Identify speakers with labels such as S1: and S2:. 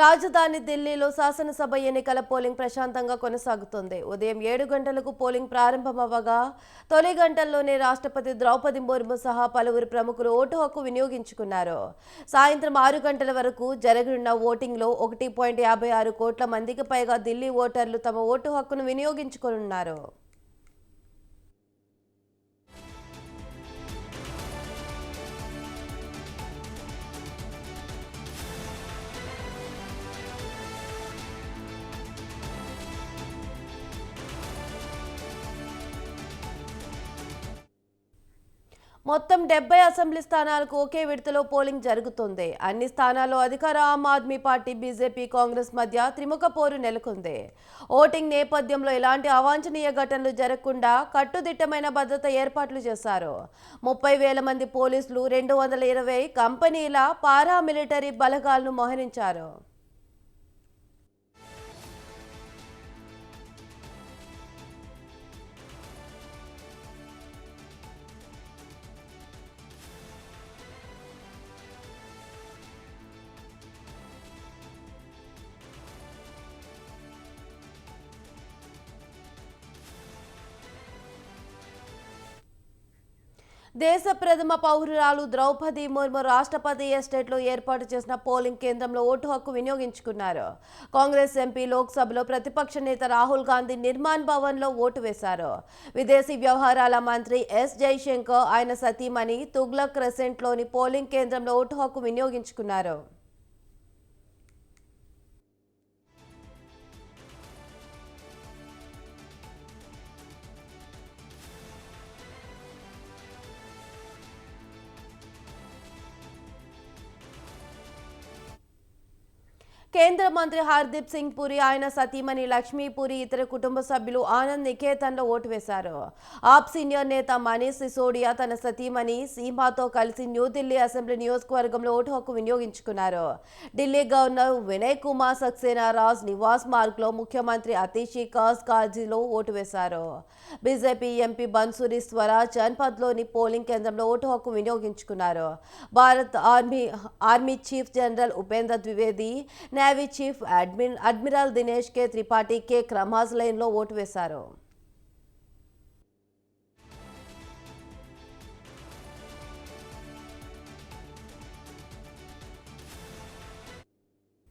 S1: రాజధాని ఢిల్లీలో శాసనసభ ఎన్నికల పోలింగ్ ప్రశాంతంగా కొనసాగుతుంది ఉదయం ఏడు గంటలకు పోలింగ్ ప్రారంభమవ్వగా తొలి గంటల్లోనే రాష్ట్రపతి ద్రౌపది ముర్ము సహా పలువురు ప్రముఖులు ఓటు హక్కు వినియోగించుకున్నారు సాయంత్రం ఆరు గంటల వరకు జరగనున్న ఓటింగ్లో ఒకటి పాయింట్ యాభై ఆరు కోట్ల మందికి పైగా ఢిల్లీ ఓటర్లు తమ ఓటు హక్కును వినియోగించుకోనున్నారు మొత్తం డెబ్బై అసెంబ్లీ స్థానాలకు ఒకే విడతలో పోలింగ్ జరుగుతుంది అన్ని స్థానాల్లో అధికార ఆమ్ ఆద్మీ పార్టీ బీజేపీ కాంగ్రెస్ మధ్య త్రిముఖ పోరు నెలకొంది ఓటింగ్ నేపథ్యంలో ఎలాంటి అవాంఛనీయ ఘటనలు జరగకుండా కట్టుదిట్టమైన భద్రత ఏర్పాట్లు చేశారు ముప్పై వేల మంది పోలీసులు రెండు వందల ఇరవై కంపెనీల పారామిలిటరీ బలగాలను మోహరించారు దేశ ప్రథమ పౌరురాలు ద్రౌపది ముర్ము రాష్ట్రపతి ఎస్టేట్లో ఏర్పాటు చేసిన పోలింగ్ కేంద్రంలో ఓటు హక్కు వినియోగించుకున్నారు కాంగ్రెస్ ఎంపీ లోక్సభలో ప్రతిపక్ష నేత రాహుల్ గాంధీ నిర్మాణ్ భవన్లో ఓటు వేశారు విదేశీ వ్యవహారాల మంత్రి ఎస్ జైశంకర్ ఆయన సతీమణి తుగ్లక్ లోని పోలింగ్ కేంద్రంలో ఓటు హక్కు వినియోగించుకున్నారు కేంద్ర మంత్రి హర్దీప్ సింగ్ పురి ఆయన సతీమణి లక్ష్మీపూరి ఇతర కుటుంబ సభ్యులు ఆనంద్ నికేతన్లో ఓటు వేశారు ఆప్ సీనియర్ నేత మనీష్ సిసోడియా తన సతీమణి సీమాతో కలిసి న్యూఢిల్లీ అసెంబ్లీ నియోజకవర్గంలో ఓటు హక్కు వినియోగించుకున్నారు ఢిల్లీ గవర్నర్ వినయ్ కుమార్ సక్సేనా రాజ్ నివాస్ మార్గ్ లో ముఖ్యమంత్రి అతీషి కాస్ కాజీలో ఓటు వేశారు బీజేపీ ఎంపీ బన్సూరి స్వరాజ్ లోని పోలింగ్ కేంద్రంలో ఓటు హక్కు వినియోగించుకున్నారు Bharat army army chief general Upendra Dwivedi navy chief admiral Dinesh K Tripathi K క్రమాజ్ లైన్లో ఓటు వేశారు